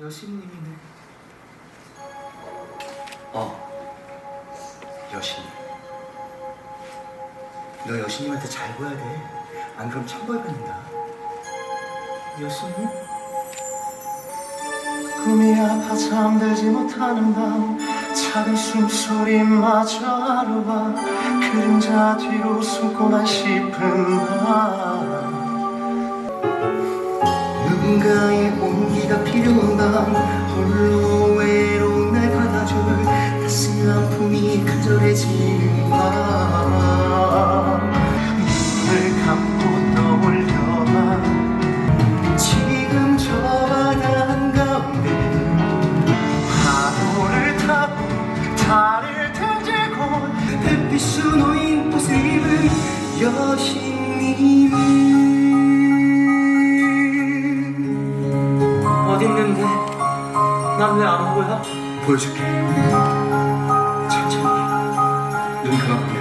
여신님이네. 어, 여신. 너 여신님한테 잘 보여야 돼. 안 그럼 천벌 받는다. 여신님? 꿈이 아파 잠들지 못하는 밤 작은 숨소리마저 하루가 그림자 뒤로 숨고만 싶은 밤 누군가의 온기가 필요한 밤 홀로 외로운 날 받아줄 따스한 아픔이 간절해지는 밤 눈을 감고 떠올려봐. 지금 저 바다 한가운데 파도를 타고 달을 등지고 햇빛 수 놓인 옷을 입은 여신 안 보여? 보여줄게 천천히 눈 감아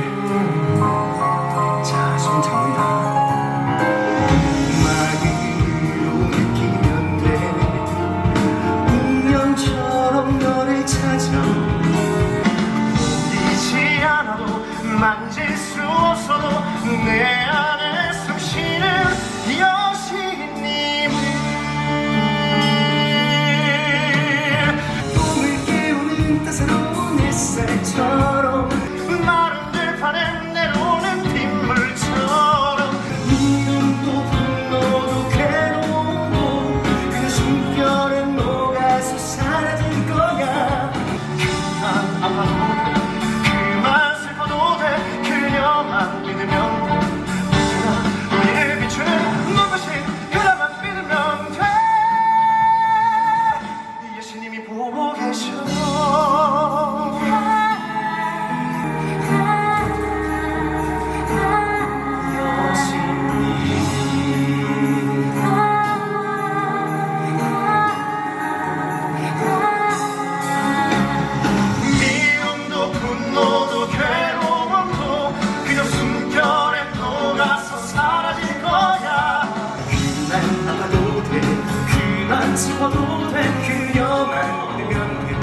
슬퍼도 돼 그녀만 믿으면 돼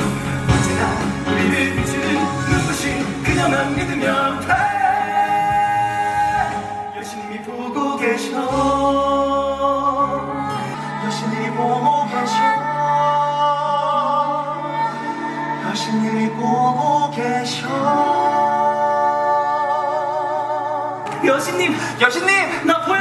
언제나 우리를 비추는 눈부신 그녀만 믿으면 돼 예수님이 보고 계셔 여신님이 보고 계셔 여신님이 보고 계셔 여신님! 여신님? 나 보여요?